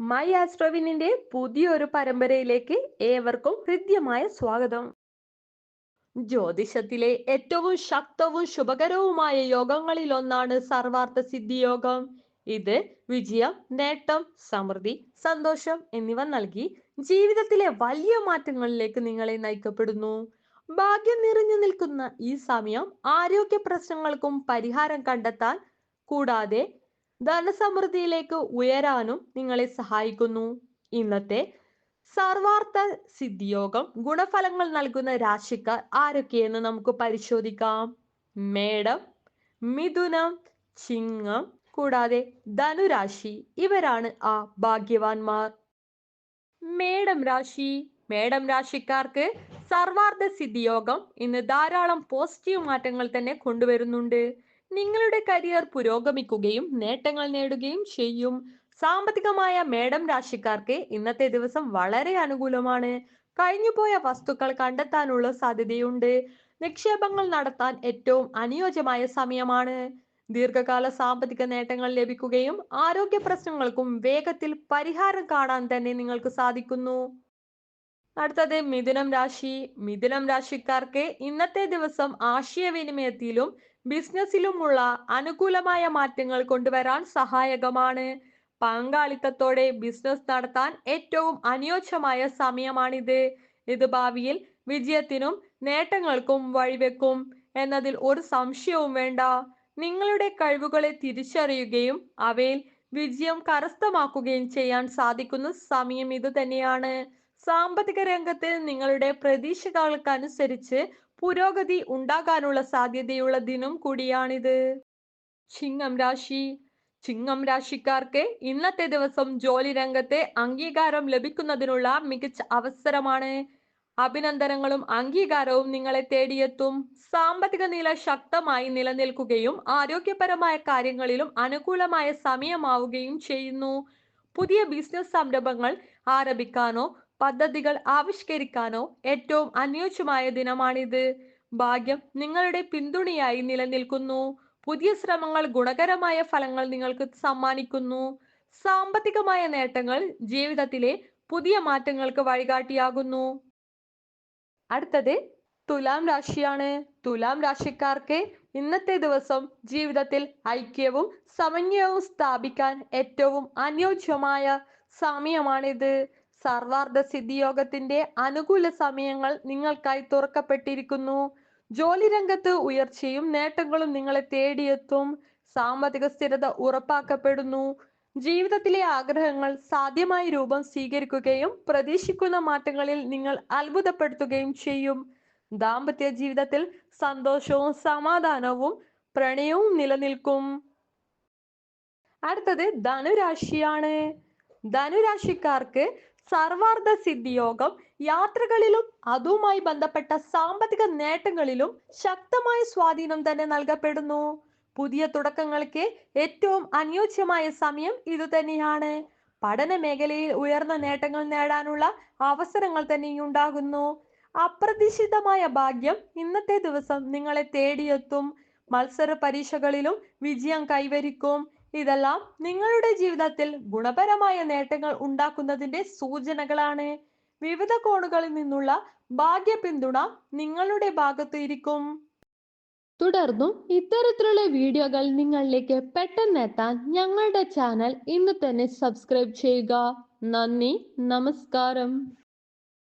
My ആസ്ട്രോവിനിന്റെ പുതിയൊരു പരമ്പരയിലേക്ക് ഏവർക്കും ഹൃദ്യമായ സ്വാഗതം. ജ്യോതിഷത്തിലെ ഏറ്റവും ശക്തവും ശുഭകരവുമായ യോഗങ്ങളിൽ ഒന്നാണ് സർവാർത്ഥ സിദ്ധി യോഗം ഇത് വിജയം നേട്ടം സമൃദ്ധി സന്തോഷം എന്നിവ നൽകി ജീവിതത്തിലെ വലിയ മാറ്റങ്ങളിലേക്ക് നിങ്ങളെ നയിക്കപ്പെടുന്നു. ഭാഗ്യം നിറഞ്ഞു നിൽക്കുന്ന ഈ സമയം ആരോഗ്യ പ്രശ്നങ്ങൾക്കും പരിഹാരം കണ്ടെത്താൻ കൂടാതെ ധനസമൃദ്ധിയിലേക്ക് ഉയരാനും നിങ്ങളെ സഹായിക്കുന്നു. ഇന്നത്തെ സർവാർത്ഥ സിദ്ധിയോഗം ഗുണഫലങ്ങൾ നൽകുന്ന രാശിക്കാർ ആരൊക്കെയെന്ന് നമുക്ക് പരിശോധിക്കാം. മേടം മിഥുനം ചിങ്ങം കൂടാതെ ധനുരാശി ഇവരാണ് ആ ഭാഗ്യവാന്മാർ. മേടം രാശി മേടം രാശിക്കാർക്ക് സർവാർത്ഥ സിദ്ധിയോഗം ഇന്ന് ധാരാളം പോസിറ്റീവ് മാറ്റങ്ങൾ തന്നെ കൊണ്ടുവരുന്നുണ്ട്. നിങ്ങളുടെ കരിയർ പുരോഗമിക്കുകയും നേട്ടങ്ങൾ നേടുകയും ചെയ്യും. സാമ്പത്തികമായ മേഡം രാശിക്കാർക്ക് ഇന്നത്തെ ദിവസം വളരെ അനുകൂലമാണ്. കഴിഞ്ഞുപോയ വസ്തുക്കൾ കണ്ടെത്താനുള്ള സാധ്യതയുണ്ട്. നിക്ഷേപങ്ങൾ നടത്താൻ ഏറ്റവും അനുയോജ്യമായ സമയമാണ്. ദീർഘകാല സാമ്പത്തിക നേട്ടങ്ങൾ ലഭിക്കുകയും ആരോഗ്യ പ്രശ്നങ്ങൾക്കും വേഗത്തിൽ പരിഹാരം കാണാൻ തന്നെ നിങ്ങൾക്ക് സാധിക്കുന്നു. അടുത്തത് മിഥുനം രാശി. മിഥുനം രാശിക്കാർക്ക് ഇന്നത്തെ ദിവസം ആശയവിനിമയത്തിലും ബിസിനസ്സിലുമുള്ള അനുകൂലമായ മാറ്റങ്ങൾ കൊണ്ടുവരാൻ സഹായകമാണ്. പങ്കാളിത്തത്തോടെ ബിസിനസ് നടത്താൻ ഏറ്റവും അനുയോജ്യമായ സമയമാണിത്. ഇത് ഭാവിയിൽ വിജയത്തിനും നേട്ടങ്ങൾക്കും വഴിവെക്കും എന്നതിൽ ഒരു സംശയവും വേണ്ട. നിങ്ങളുടെ കഴിവുകളെ തിരിച്ചറിയുകയും അവയിൽ വിജയം കരസ്ഥമാക്കുകയും ചെയ്യാൻ സാധിക്കുന്ന സമയം ഇത് തന്നെയാണ് സാമ്പത്തിക രംഗത്ത് നിങ്ങളുടെ പ്രതീക്ഷകൾക്കനുസരിച്ച് പുരോഗതി ഉണ്ടാകാനുള്ള സാധ്യതയുള്ള ദിനം കൂടിയാണിത്. ചിങ്ങം രാശി. ചിങ്ങം രാശിക്കാർക്ക് ഇന്നത്തെ ദിവസം ജോലി രംഗത്തെ അംഗീകാരം ലഭിക്കുന്നതിനുള്ള മികച്ച അവസരമാണ്. അഭിനന്ദനങ്ങളും അംഗീകാരവും നിങ്ങളെ തേടിയെത്തും. സാമ്പത്തിക നില ശക്തമായി നിലനിൽക്കുകയും ആരോഗ്യപരമായ കാര്യങ്ങളിലും അനുകൂലമായ സമയമാവുകയും ചെയ്യുന്നു. പുതിയ ബിസിനസ് സംരംഭങ്ങൾ ആരംഭിക്കാനോ പദ്ധതികൾ ആവിഷ്കരിക്കാനോ ഏറ്റവും അനുയോജ്യമായ ദിനമാണിത്. ഭാഗ്യം നിങ്ങളുടെ പിന്തുണയായി നിലനിൽക്കുന്നു. പുതിയ ശ്രമങ്ങൾ ഗുണകരമായ ഫലങ്ങൾ നിങ്ങൾക്ക് സമ്മാനിക്കുന്നു. സാമ്പത്തികമായ നേട്ടങ്ങൾ ജീവിതത്തിലെ പുതിയ മാറ്റങ്ങൾക്ക് വഴികാട്ടിയാകുന്നു. അടുത്തത് തുലാം രാശിയാണ്. തുലാം രാശിക്കാർക്ക് ഇന്നത്തെ ദിവസം ജീവിതത്തിൽ ഐക്യവും സമന്വയവും സ്ഥാപിക്കാൻ ഏറ്റവും അനുയോജ്യമായ സമയമാണിത്. സർവാർദ്ധ സിദ്ധിയോഗത്തിന്റെ അനുകൂല സമയങ്ങൾ നിങ്ങൾക്കായി തുറക്കപ്പെട്ടിരിക്കുന്നു. ജോലി രംഗത്ത് ഉയർച്ചയും നേട്ടങ്ങളും നിങ്ങളെ തേടിയെത്തും. സാമ്പത്തിക സ്ഥിരത ഉറപ്പാക്കപ്പെടുന്നു. ജീവിതത്തിലെ ആഗ്രഹങ്ങൾ സാധ്യമായ രൂപം സ്വീകരിക്കുകയും പ്രതീക്ഷിക്കുന്ന മാറ്റങ്ങളിൽ നിങ്ങൾ അത്ഭുതപ്പെടുത്തുകയും ചെയ്യും. ദാമ്പത്യ ജീവിതത്തിൽ സന്തോഷവും സമാധാനവും പ്രണയവും നിലനിൽക്കും. അടുത്തത് ധനുരാശിയാണ്. ധനുരാശിക്കാർക്ക് സർവാർദ്ധ സിദ്ധിയോഗം യാത്രകളിലും അതുമായി ബന്ധപ്പെട്ട സാമ്പത്തിക നേട്ടങ്ങളിലും ശക്തമായ സ്വാധീനം തന്നെ നൽകപ്പെടുന്നു. പുതിയ തുടക്കങ്ങൾക്ക് ഏറ്റവും അനുയോജ്യമായ സമയം ഇതുതന്നെയാണ് പഠന മേഖലയിൽ ഉയർന്ന നേട്ടങ്ങൾ നേടാനുള്ള അവസരങ്ങൾ തന്നെ ഉണ്ടാകുന്നു അപ്രതീക്ഷിതമായ ഭാഗ്യം ഇന്നത്തെ ദിവസം നിങ്ങളെ തേടിയെത്തും. മത്സര പരീക്ഷകളിലും വിജയം കൈവരിക്കും. ഇതെല്ലാം നിങ്ങളുടെ ജീവിതത്തിൽ ഗുണപരമായ നേട്ടങ്ങൾ ഉണ്ടാക്കുന്നതിന്റെ സൂചനകളാണ്. വിവിധ കോണുകളിൽ നിന്നുള്ള ഭാഗ്യ പിന്തുണ നിങ്ങളുടെ ഭാഗത്ത് ഇരിക്കും. തുടർന്നും ഇത്തരത്തിലുള്ള വീഡിയോകൾ നിങ്ങളിലേക്ക് പെട്ടെന്ന് എത്താൻ ഞങ്ങളുടെ ചാനൽ ഇന്ന് തന്നെ സബ്സ്ക്രൈബ് ചെയ്യുക. നന്ദി നമസ്കാരം.